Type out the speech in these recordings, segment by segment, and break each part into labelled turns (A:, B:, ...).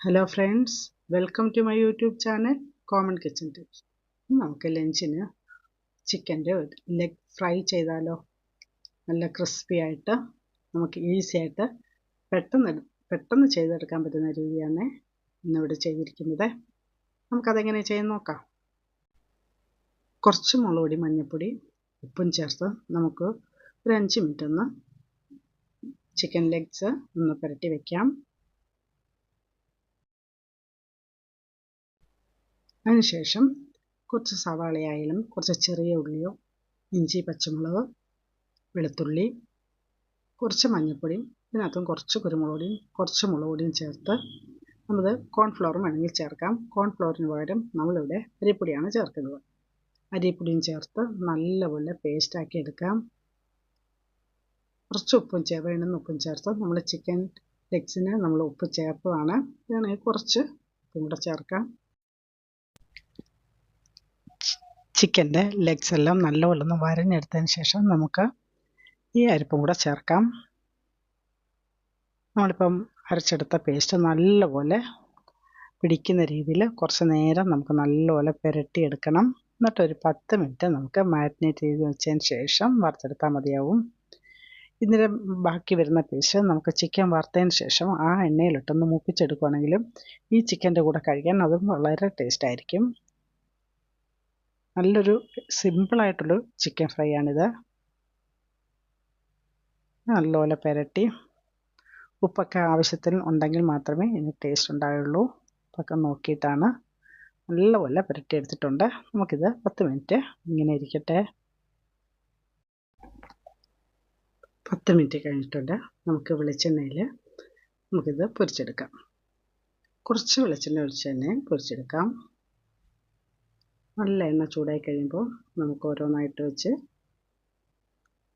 A: Hello friends welcome to my YouTube channel common kitchen tips നമുക്ക് ലഞ്ചിന് ചിക്കന്റെ leg fry ചെയ്താലോ? നല്ല ക്രിസ്പി ആയിട്ട് നമുക്ക് ഈസി ആയിട്ട് പെട്ടെന്ന് പെട്ടെന്ന് ചെയ്തെടുക്കാൻ പറ്റുന്ന രീതിയാണ് ഇന്നിവിടെ ചെയ്തിരിക്കുന്നത്. നമുക്കതെങ്ങനെ ചെയ്യാൻ നോക്കാം. കുറച്ച് മുളക് പൊടി മഞ്ഞൾപ്പൊടി ഉപ്പും ചേർത്ത് നമുക്ക് ഒരു അഞ്ച് മിനിറ്റ് ഒന്ന് ചിക്കൻ ലെഗ്സ് ഒന്ന് പുരട്ടി വയ്ക്കാം അതിനുശേഷം കുറച്ച് സവാളയായാലും കുറച്ച് ചെറിയ ഉള്ളിയോ ഇഞ്ചി പച്ചമുളക് വെളുത്തുള്ളി കുറച്ച് മഞ്ഞൾപ്പൊടിയും ഇതിനകത്തും കുറച്ച് കുരുമുളക് പൊടിയും കുറച്ച് മുളക് പൊടിയും ചേർത്ത് നമുക്ക് കോൺഫ്ലവറും വേണമെങ്കിൽ ചേർക്കാം. കോൺഫ്ലവറിന് പകരം നമ്മളിവിടെ അരിപ്പൊടിയാണ് ചേർക്കുന്നത്. അരിപ്പൊടിയും ചേർത്ത് നല്ലപോലെ പേസ്റ്റാക്കി എടുക്കാം. കുറച്ച് ഉപ്പും ചേ വേണ്ടുന്ന ഉപ്പും ചേർത്ത് നമ്മൾ ചിക്കൻ ലെഗ്സിന് നമ്മൾ ഉപ്പ് ചേർത്തതാണ്. വേണമെങ്കിൽ കുറച്ച് ഉപ്പും കൂടെ ചേർക്കാം. ചിക്കന്റെ ലെഗ്സ് എല്ലാം നല്ലപോലെ ഒന്ന് വരഞ്ഞെടുത്തതിന് ശേഷം നമുക്ക് ഈ അരിപ്പും കൂടെ ചേർക്കാം. നമ്മളിപ്പം അരച്ചെടുത്ത പേസ്റ്റ് നല്ലപോലെ പിടിക്കുന്ന രീതിയിൽ കുറച്ച് നേരം നമുക്ക് നല്ലപോലെ പുരട്ടിയെടുക്കണം. എന്നിട്ടൊരു പത്ത് മിനിറ്റ് നമുക്ക് മാരിനേറ്റ് ചെയ്ത് വെച്ചതിന് ശേഷം വറുത്തെടുത്താൽ മതിയാവും. ഇതിന്റെ ബാക്കി വരുന്ന പീസ് നമുക്ക് ചിക്കൻ വറുത്തതിന് ശേഷം ആ എണ്ണയിലിട്ടൊന്ന് മൂപ്പിച്ചെടുക്കുകയാണെങ്കിലും ഈ ചിക്കന്റെ കൂടെ കഴിക്കാൻ അതും വളരെ ടേസ്റ്റ് ആയിരിക്കും. നല്ലൊരു സിമ്പിളായിട്ടുള്ളൊരു ചിക്കൻ ഫ്രൈ ആണിത്. നല്ലപോലെ പുരട്ടി. ഉപ്പൊക്കെ ആവശ്യത്തിന് ഉണ്ടെങ്കിൽ മാത്രമേ ഇതിന് ടേസ്റ്റ് ഉണ്ടാവുള്ളൂ. ഉപ്പൊക്കെ നോക്കിയിട്ടാണ് നല്ലപോലെ പുരട്ടി എടുത്തിട്ടുണ്ട് നമുക്കിത് പത്ത് മിനിറ്റ് ഇങ്ങനെ ഇരിക്കട്ടെ. പത്ത് മിനിറ്റ് കഴിഞ്ഞിട്ടുണ്ട്. നമുക്ക് വെളിച്ചെണ്ണയിൽ നമുക്കിത് പൊരിച്ചെടുക്കാം. കുറച്ച് വെളിച്ചെണ്ണ ഒഴിച്ച് തന്നെ പൊരിച്ചെടുക്കാം. നല്ല എണ്ണ ചൂടായി കഴിയുമ്പോൾ നമുക്ക് ഓരോന്നായിട്ട് വെച്ച്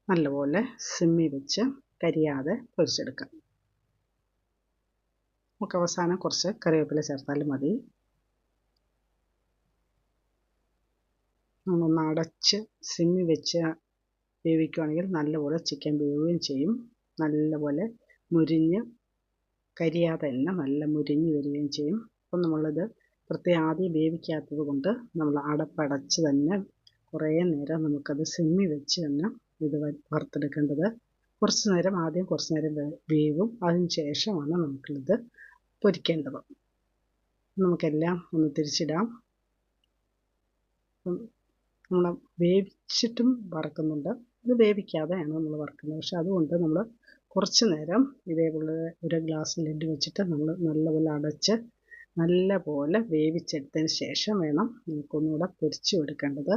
A: നല്ലപോലെ സിമ്മി വെച്ച് കരിയാതെ പൊരിച്ചെടുക്കാം. നമുക്ക് അവസാനം കുറച്ച് കറിവേപ്പില ചേർത്താലും മതി. നമ്മളൊന്ന് അടച്ച് സിമ്മി വെച്ച് വേവിക്കുകയാണെങ്കിൽ നല്ലപോലെ ചിക്കൻ വേവുകയും ചെയ്യും. നല്ലപോലെ മുരിഞ്ഞ് കരിയാതെ തന്നെ നല്ല മുരിഞ്ഞ് വരികയും ചെയ്യും. അപ്പം നമ്മളിത് പ്രത്യേകം ആദ്യം വേവിക്കാത്തത് കൊണ്ട് നമ്മൾ അടപ്പടച്ച് തന്നെ കുറേ നേരം നമുക്കത് സിമ്മി വെച്ച് തന്നെ ഇത് വറുത്തെടുക്കേണ്ടത്. കുറച്ച് നേരം ആദ്യം കുറച്ച് നേരം വേവും. അതിന് ശേഷമാണ് നമുക്കിത് പൊരിക്കേണ്ടത്. നമുക്കെല്ലാം ഒന്ന് തിരിച്ചിടാം. നമ്മൾ വേവിച്ചിട്ടും വറക്കുന്നുണ്ട്. ഇത് വേവിക്കാതെയാണ് നമ്മൾ വറക്കുന്നത്. പക്ഷെ അതുകൊണ്ട് നമ്മൾ കുറച്ച് നേരം ഇതേപോലെ ഒരു ഗ്ലാസ് ലെഡ് വെച്ചിട്ട് നമ്മൾ നല്ലപോലെ അടച്ച് നല്ല പോലെ വേവിച്ചെടുത്തതിന് ശേഷം വേണം നമുക്കൊന്നുകൂടെ പൊരിച്ചു കൊടുക്കേണ്ടത്.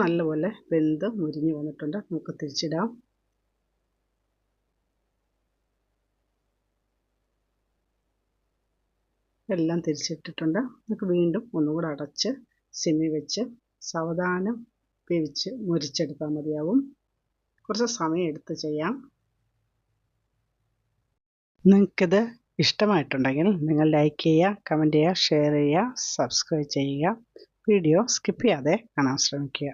A: നല്ലപോലെ വെന്ത് മുരിഞ്ഞ് വന്നിട്ടുണ്ട്. നമുക്ക് തിരിച്ചിടാം. എല്ലാം തിരിച്ചിട്ടിട്ടുണ്ട്. നമുക്ക് വീണ്ടും ഒന്നുകൂടെ അടച്ച് സിമി വെച്ച് സാവധാനം വേവിച്ച് മുരിച്ചെടുത്താൽ മതിയാവും. കുറച്ച് സമയം എടുത്ത് ചെയ്യാം. നിങ്ങൾക്കിത് ഇഷ്ടമായിട്ടുണ്ടെങ്കിൽ നിങ്ങൾ ലൈക്ക് ചെയ്യുക കമന്റ് ചെയ്യുക ഷെയർ ചെയ്യുക സബ്സ്ക്രൈബ് ചെയ്യുക. വീഡിയോ സ്കിപ്പ് ചെയ്യാതെ കാണാൻ ശ്രമിക്കുക.